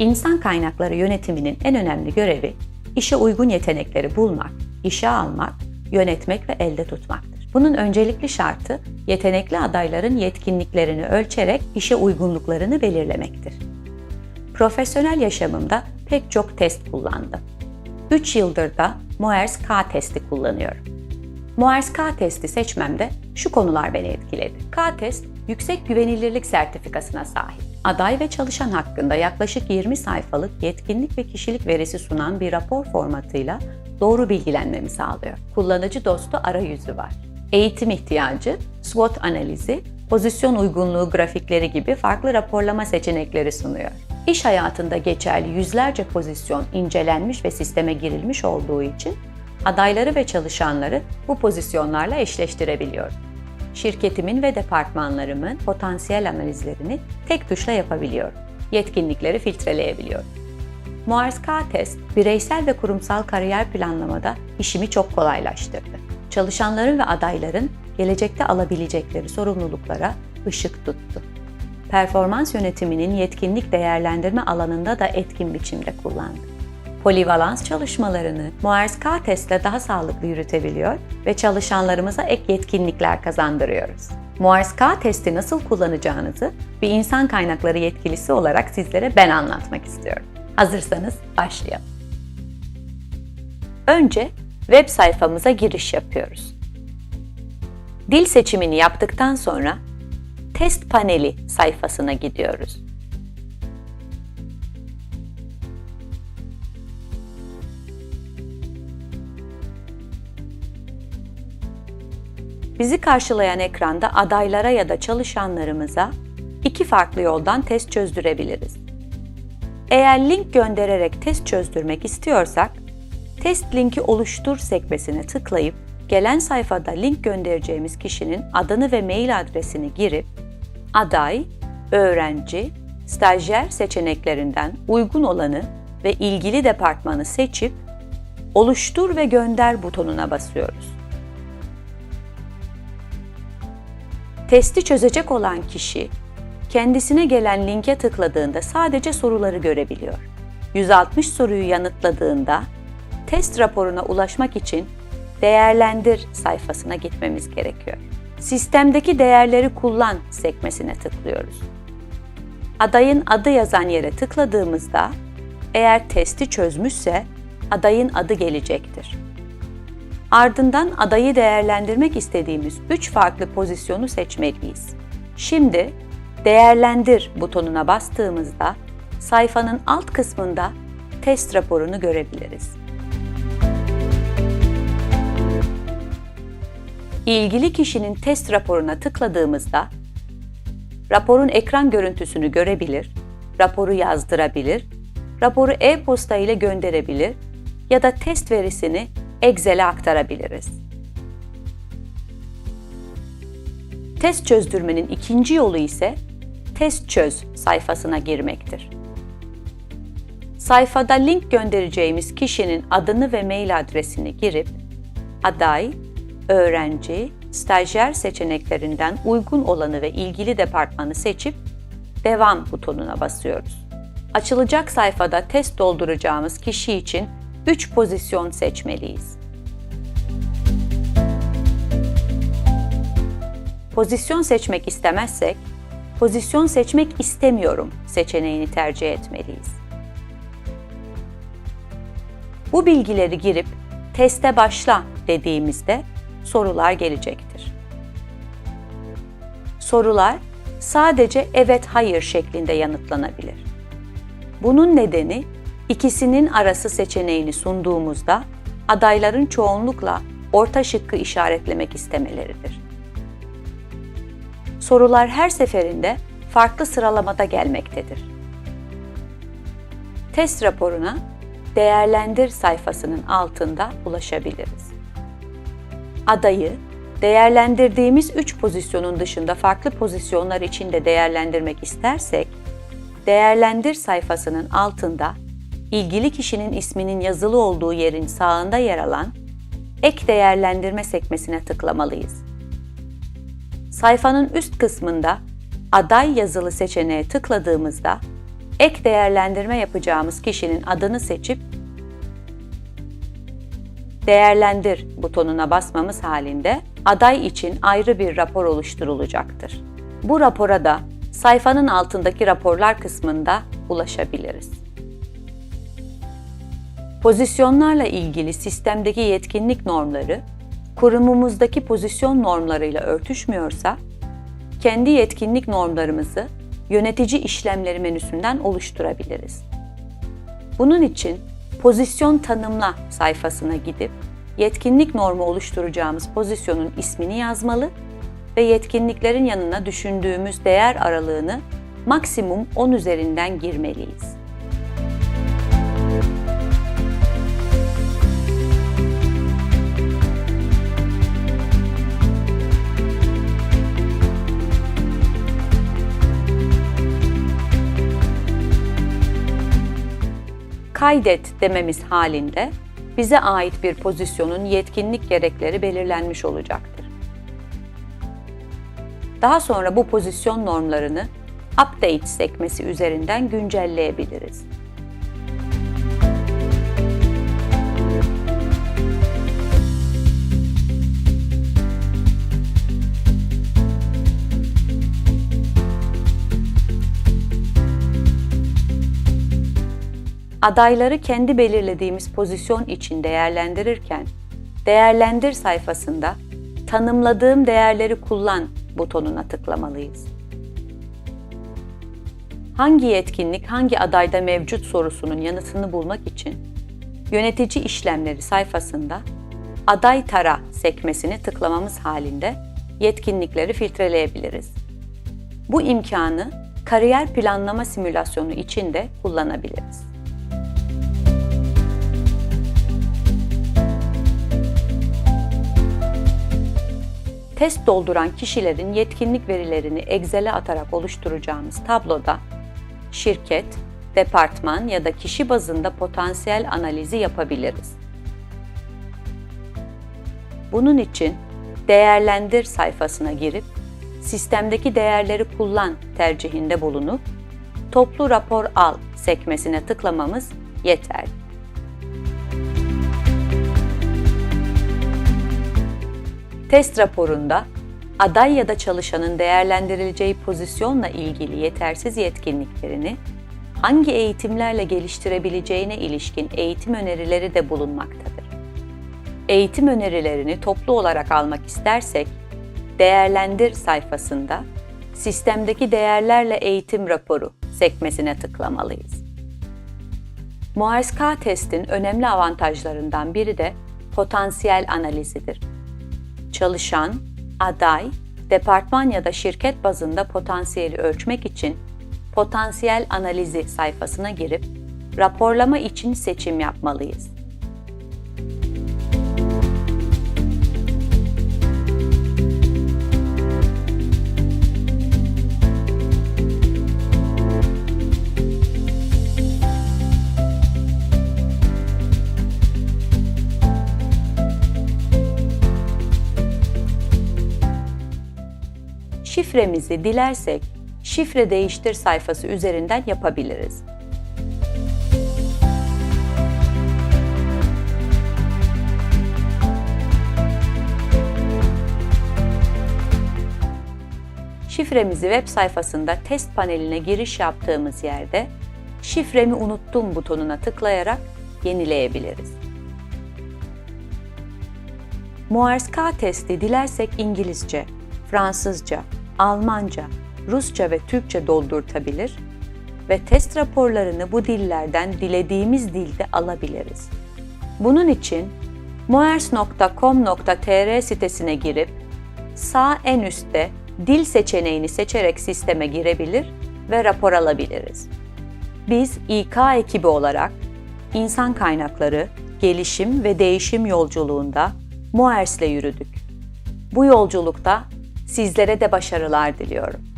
İnsan kaynakları yönetiminin en önemli görevi işe uygun yetenekleri bulmak, işe almak, yönetmek ve elde tutmaktır. Bunun öncelikli şartı yetenekli adayların yetkinliklerini ölçerek işe uygunluklarını belirlemektir. Profesyonel yaşamımda pek çok test kullandım. 3 yıldır da Moers-K testi kullanıyorum. Moers-K testi seçmemde şu konular beni etkiledi. K-test yüksek güvenilirlik sertifikasına sahip. Aday ve çalışan hakkında yaklaşık 20 sayfalık yetkinlik ve kişilik verisi sunan bir rapor formatıyla doğru bilgilenmemi sağlıyor. Kullanıcı dostu arayüzü var. Eğitim ihtiyacı, SWOT analizi, pozisyon uygunluğu grafikleri gibi farklı raporlama seçenekleri sunuyor. İş hayatında geçerli yüzlerce pozisyon incelenmiş ve sisteme girilmiş olduğu için adayları ve çalışanları bu pozisyonlarla eşleştirebiliyorum. Şirketimin ve departmanlarımın potansiyel analizlerini tek tuşla yapabiliyorum. Yetkinlikleri filtreleyebiliyorum. Moers-K test, bireysel ve kurumsal kariyer planlamada işimi çok kolaylaştırdı. Çalışanların ve adayların gelecekte alabilecekleri sorumluluklara ışık tuttu. Performans yönetiminin yetkinlik değerlendirme alanında da etkin biçimde kullandı. Polivalans çalışmalarını Moers-K testle daha sağlıklı yürütebiliyor ve çalışanlarımıza ek yetkinlikler kazandırıyoruz. Moers-K testi nasıl kullanacağınızı bir insan kaynakları yetkilisi olarak sizlere ben anlatmak istiyorum. Hazırsanız başlayalım. Önce web sayfamıza giriş yapıyoruz. Dil seçimini yaptıktan sonra test paneli sayfasına gidiyoruz. Bizi karşılayan ekranda adaylara ya da çalışanlarımıza iki farklı yoldan test çözdürebiliriz. Eğer link göndererek test çözdürmek istiyorsak, test linki oluştur sekmesine tıklayıp gelen sayfada link göndereceğimiz kişinin adını ve mail adresini girip aday, öğrenci, stajyer seçeneklerinden uygun olanı ve ilgili departmanı seçip oluştur ve gönder butonuna basıyoruz. Testi çözecek olan kişi kendisine gelen linke tıkladığında sadece soruları görebiliyor. 160 soruyu yanıtladığında test raporuna ulaşmak için değerlendir sayfasına gitmemiz gerekiyor. Sistemdeki değerleri kullan sekmesine tıklıyoruz. Adayın adı yazan yere tıkladığımızda eğer testi çözmüşse adayın adı gelecektir. Ardından adayı değerlendirmek istediğimiz 3 farklı pozisyonu seçmeliyiz. Şimdi Değerlendir butonuna bastığımızda sayfanın alt kısmında test raporunu görebiliriz. İlgili kişinin test raporuna tıkladığımızda raporun ekran görüntüsünü görebilir, raporu yazdırabilir, raporu e-posta ile gönderebilir ya da test verisini Excel'e aktarabiliriz. Test çözdürmenin ikinci yolu ise Test çöz sayfasına girmektir. Sayfada link göndereceğimiz kişinin adını ve mail adresini girip aday, öğrenci, stajyer seçeneklerinden uygun olanı ve ilgili departmanı seçip devam butonuna basıyoruz. Açılacak sayfada test dolduracağımız kişi için 3 pozisyon seçmeliyiz. Pozisyon seçmek istemezsek pozisyon seçmek istemiyorum seçeneğini tercih etmeliyiz. Bu bilgileri girip teste başla dediğimizde sorular gelecektir. Sorular sadece evet hayır şeklinde yanıtlanabilir. Bunun nedeni ikisinin arası seçeneğini sunduğumuzda adayların çoğunlukla orta şıkkı işaretlemek istemeleridir sorular her seferinde farklı sıralamada gelmektedir. Test raporuna değerlendir sayfasının altında ulaşabiliriz. Adayı değerlendirdiğimiz 3 pozisyonun dışında farklı pozisyonlar için de değerlendirmek istersek, değerlendir sayfasının altında ilgili kişinin isminin yazılı olduğu yerin sağında yer alan ek değerlendirme sekmesine tıklamalıyız. Sayfanın üst kısmında aday yazılı seçeneğe tıkladığımızda ek değerlendirme yapacağımız kişinin adını seçip Değerlendir butonuna basmamız halinde aday için ayrı bir rapor oluşturulacaktır. Bu rapora da sayfanın altındaki raporlar kısmında ulaşabiliriz. Pozisyonlarla ilgili sistemdeki yetkinlik normları kurumumuzdaki pozisyon normlarıyla örtüşmüyorsa kendi yetkinlik normlarımızı yönetici işlemleri menüsünden oluşturabiliriz. Bunun için pozisyon tanımla sayfasına gidip yetkinlik normu oluşturacağımız pozisyonun ismini yazmalı ve yetkinliklerin yanına düşündüğümüz değer aralığını maksimum 10 üzerinden girmeliyiz. Kaydet dememiz halinde bize ait bir pozisyonun yetkinlik gerekleri belirlenmiş olacaktır. Daha sonra bu pozisyon normlarını Update sekmesi üzerinden güncelleyebiliriz. Adayları kendi belirlediğimiz pozisyon için değerlendirirken, Değerlendir sayfasında Tanımladığım değerleri kullan butonuna tıklamalıyız. Hangi yetkinlik hangi adayda mevcut sorusunun yanıtını bulmak için Yönetici işlemleri sayfasında Aday tara sekmesini tıklamamız halinde yetkinlikleri filtreleyebiliriz. Bu imkanı kariyer planlama simülasyonu için de kullanabiliriz. Test dolduran kişilerin yetkinlik verilerini Excel'e atarak oluşturacağımız tabloda şirket, departman ya da kişi bazında potansiyel analizi yapabiliriz. Bunun için değerlendir sayfasına girip sistemdeki değerleri kullan tercihinde bulunup toplu rapor al sekmesine tıklamamız yeterli. Test raporunda aday ya da çalışanın değerlendirileceği pozisyonla ilgili yetersiz yetkinliklerini hangi eğitimlerle geliştirebileceğine ilişkin eğitim önerileri de bulunmaktadır. Eğitim önerilerini toplu olarak almak istersek, Değerlendir sayfasında Sistemdeki değerlerle eğitim raporu sekmesine tıklamalıyız. Moers-K testin önemli avantajlarından biri de potansiyel analizidir çalışan, aday, departman ya da şirket bazında potansiyeli ölçmek için potansiyel analizi sayfasına girip raporlama için seçim yapmalıyız. Şifremizi dilersek şifre değiştir sayfası üzerinden yapabiliriz. Şifremizi web sayfasında test paneline giriş yaptığımız yerde şifremi unuttum butonuna tıklayarak yenileyebiliriz. Moers-K testi dilersek İngilizce, Fransızca, Almanca, Rusça ve Türkçe doldurtabilir ve test raporlarını bu dillerden dilediğimiz dilde alabiliriz. Bunun için moers.com.tr sitesine girip sağ en üstte dil seçeneğini seçerek sisteme girebilir ve rapor alabiliriz. Biz İK ekibi olarak insan kaynakları, gelişim ve değişim yolculuğunda Moers'le yürüdük. Bu yolculukta Sizlere de başarılar diliyorum.